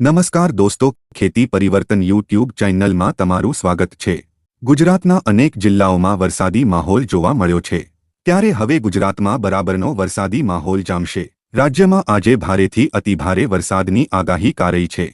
નમસ્કાર દોસ્તો, ખેતી પરિવર્તન યુટ્યુબ ચેનલમાં તમારું સ્વાગત છે. ગુજરાતના અનેક જિલ્લાઓમાં વરસાદી માહોલ જોવા મળ્યો છે. ત્યારે હવે ગુજરાતમાં બરાબરનો વરસાદી માહોલ જામશે. રાજ્યમાં આજે ભારેથી અતિભારે વરસાદની આગાહી કરાઈ છે.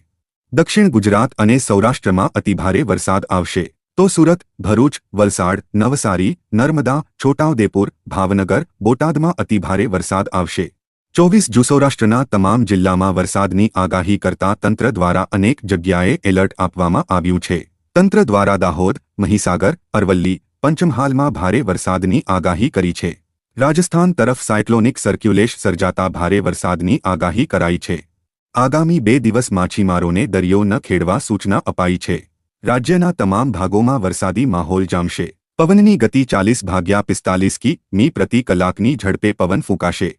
દક્ષિણ ગુજરાત અને સૌરાષ્ટ્રમાં અતિભારે વરસાદ આવશે. તો સુરત, ભરૂચ, વલસાડ, નવસારી, નર્મદા, છોટાઉદેપુર, ભાવનગર, બોટાદમાં અતિભારે વરસાદ આવશે. ચોવીસ જૂ સૌરાષ્ટ્રના તમામ જિલ્લામાં વરસાદની આગાહી કરતા તંત્ર દ્વારા અનેક જગ્યાએ એલર્ટ આપવામાં આવ્યું છે. તંત્ર દ્વારા દાહોદ, મહીસાગર, અરવલ્લી, પંચમહાલમાં ભારે વરસાદની આગાહી કરી છે. રાજસ્થાન તરફ સાયક્લોનિક સર્ક્યુલેશ સર્જાતા ભારે વરસાદની આગાહી કરાઈ છે. આગામી બે દિવસ માછીમારોને દરિયો ન ખેડવા સૂચના અપાઈ છે. રાજ્યના તમામ ભાગોમાં વરસાદી માહોલ જામશે. પવનની ગતિ ચાલીસ ભાગ્યા પિસ્તાલીસ કી મી પ્રતિ કલાકની ઝડપે પવન ફૂંકાશે.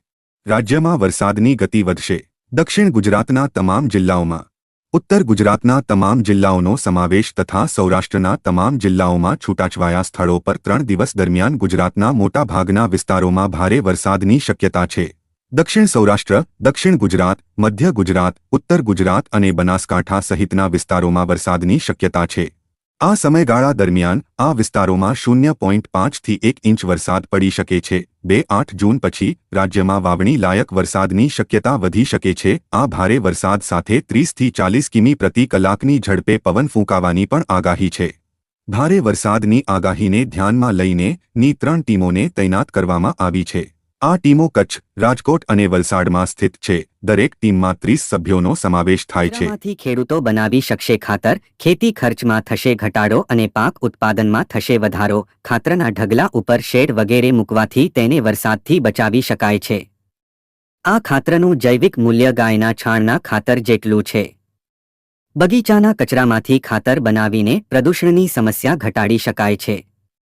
રાજ્યમાં વરસાદની ગતિ વધશે. દક્ષિણ ગુજરાતના તમામ જિલ્લાઓમાં. ઉત્તર ગુજરાતના તમામ જિલ્લાઓનો સમાવેશ તથા સૌરાષ્ટ્રના તમામ જિલ્લાઓમાં છૂટાછવાયા સ્થળો પર ત્રણ દિવસ દરમિયાન ગુજરાતના મોટાભાગના વિસ્તારોમાં ભારે વરસાદની શક્યતા છે. દક્ષિણ સૌરાષ્ટ્ર, દક્ષિણ ગુજરાત, મધ્ય ગુજરાત, ઉત્તર ગુજરાત અને બનાસકાંઠા સહિતના વિસ્તારોમાં વરસાદની શક્યતા છે. આ સમયગાળા દરમિયાન આ વિસ્તારોમાં શૂન્ય પોઈન્ટ પાંચથી એક ઇંચ વરસાદ પડી શકે છે. બે આઠ જૂન પછી રાજ્યમાં વાવણી લાયક વરસાદની શક્યતા વધી શકે છે. આ ભારે વરસાદ સાથે ત્રીસથી ચાલીસ કિમી પ્રતિ કલાકની ઝડપે પવન ફૂંકાવાની પણ આગાહી છે. ભારે વરસાદની આગાહીને ધ્યાનમાં લઈને ની ત્રણ ટીમોને તૈનાત કરવામાં આવી છે. આ ટીમો કચ્છ, રાજકોટ અને વલસાડમાં સ્થિત છે. દરેક ટીમમાં ત્રીસ સભ્યોનો સમાવેશ થાય છે. ખેડૂતો બનાવી શકશે ખાતર, ખેતી ખર્ચમાં થશે ઘટાડો અને પાક ઉત્પાદનમાં થશે વધારો. ખાતરના ઢગલા ઉપર શેડ વગેરે મૂકવાથી તેને વરસાદથી બચાવી શકાય છે. આ ખાતરનું જૈવિક મૂલ્ય ગાયના છાણના ખાતર જેટલું છે. બગીચાના કચરામાંથી ખાતર બનાવીને પ્રદૂષણની સમસ્યા ઘટાડી શકાય છે.